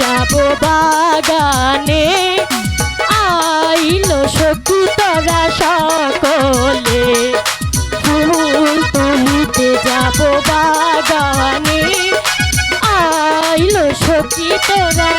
যাব বাগানে। আইলো সখী তোরা সকলে। ফুল তুলিতে যাব বাগানে। আইলো সখী তোরা